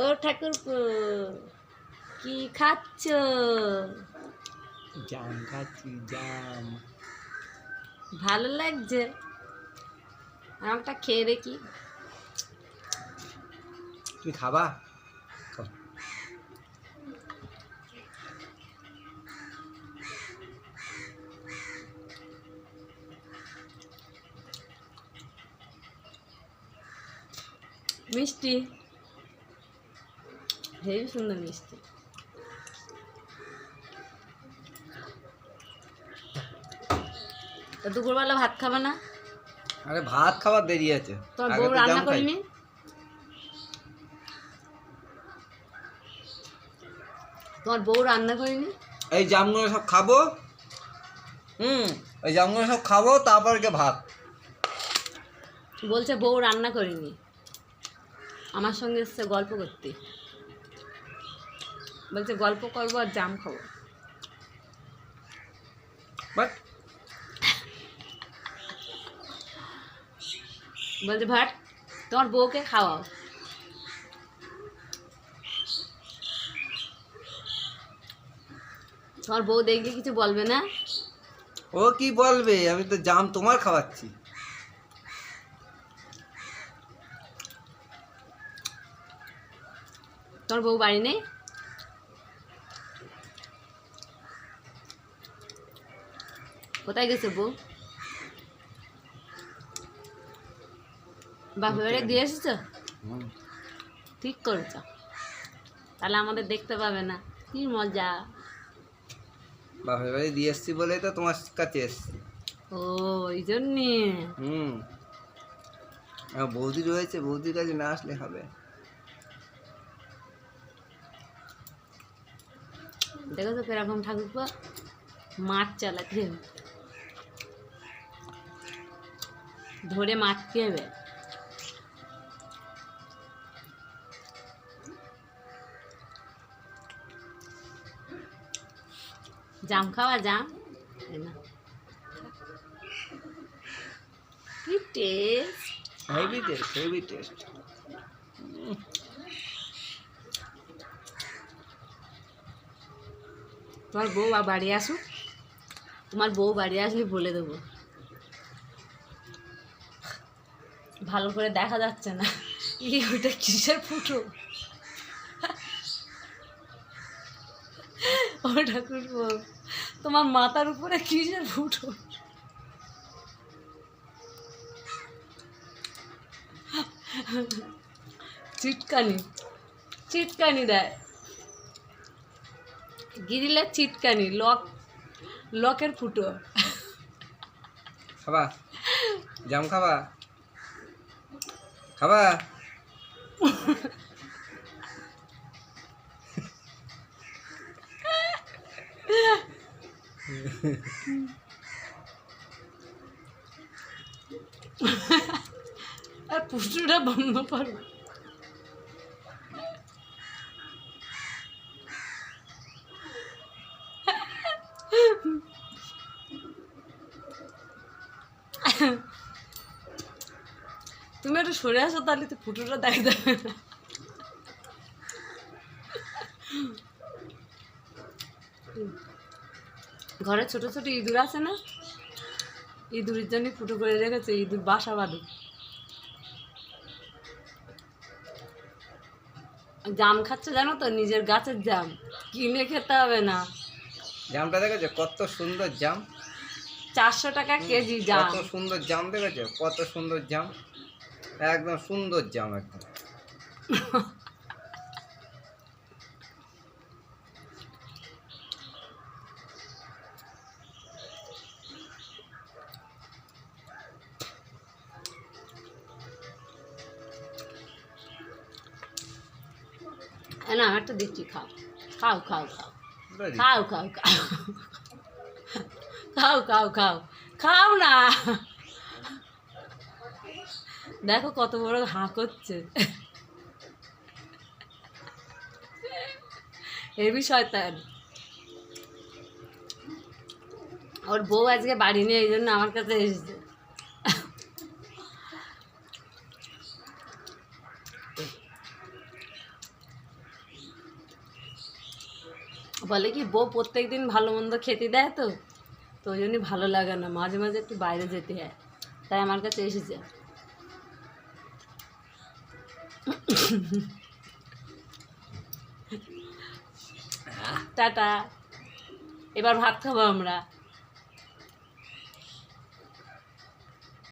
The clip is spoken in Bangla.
ও ঠাকুর কি খাচ্ছ? জাম খাচ্ছি জাম। ভালো লাগছে? আমটা খেয়ে দেখি। তুমি খাবা? মিষ্টি। হেবি সুন্দর মিষ্টি। তো দুপুরবেলা ভাত খাবে না? আরে ভাত খাবার দেরি আছে। তোমার আগে বউ রান্না। করিনি? তোমার বউ রান্না করিনি? এই জামগুলো সব খাব। হুম। ওই জামগুলো সব খাব তারপর গিয়ে ভাত। বলছে বউ রান্না করিনি। আমার সঙ্গে এসছে গল্প করতে। বলছে গল্প করব আর জাম খাব। বাট বলছে ভাট তোমার বউকে খাওয়াও। তোমার বউ দেখলে কিছু বলবে না? ও কি বলবে? আমি তো জাম তোমার খাওয়াচ্ছি। তোমার বউ বাড়ি নেই? কোথায় গেছে বউ? বাপের দিয়ে এসেছ। ঠিক করেছ। তাহলে আমাদের দেখতে পাবে না। কি মজা। বাপের বাড়ি দিয়ে এসছি বলেই তো তোমার কাছে এসছি। ও এই জন্যে হুম বৌদি রয়েছে বৌদির কাছে না আসলে হবে। দেখেছ কীরকম ঠাকুরপো? মাছ চালাতে। ধরে মারতে হবে জাম খাওয়া জাম? কি taste heavy taste heavy taste তোমার বউ বাড়ি আসুক। তোমার বউ বাড়ি আসলে বলে দেবো। ভালো করে দেখা যাচ্ছে না। ই ওটা কিসের ফুটো ওটা করব তোমার মাথার উপরে কিসের ফুটো চিটকানি চিটকানি দেয়। গিরিলের চিটকানি, লক, লকের ফুটো খাবা? জাম খাবা? খাবা? আর পুষ্টিটা বন্ধ করো তুমি একটু সরে আসো তাহলে তো ফুটোটা দেখা যাবে না। ঘরে ছোট ছোট ইঁদুর আছে না? ইঁদুরের জন্য ফুটো করে রেখেছে ইঁদুর বাসা বাঁধে। জাম খাচ্ছে জানো তো? নিজের গাছের জাম। কিনে খেতে হবে না। জামটা দেখেছ? কত সুন্দর জাম। চারশো টাকা কেজি জাম। কত সুন্দর জাম দেখেছ? কত সুন্দর জাম। একদম সুন্দর জাম একদম না দিচ্ছি খাও। খাও খাও খাও। খাও খাও খাও। খাও খাও খাও। খাও না। দেখো কত বড় হাঁ করছে বিষয় শয়তান। ওর বউ আজকে বাড়ি নেই, এই জন্য আমার কাছে এসেছে। বলে কি, বউ প্রত্যেক দিন ভালো মন্দ খেতে দেয় তো? তো ওই জন্যই ভালো লাগে না, মাঝে মাঝে একটু বাইরে যেতে হয়। তাই আমার কাছে এসেছে। টাটা। এবার ভাত খাব আমরা।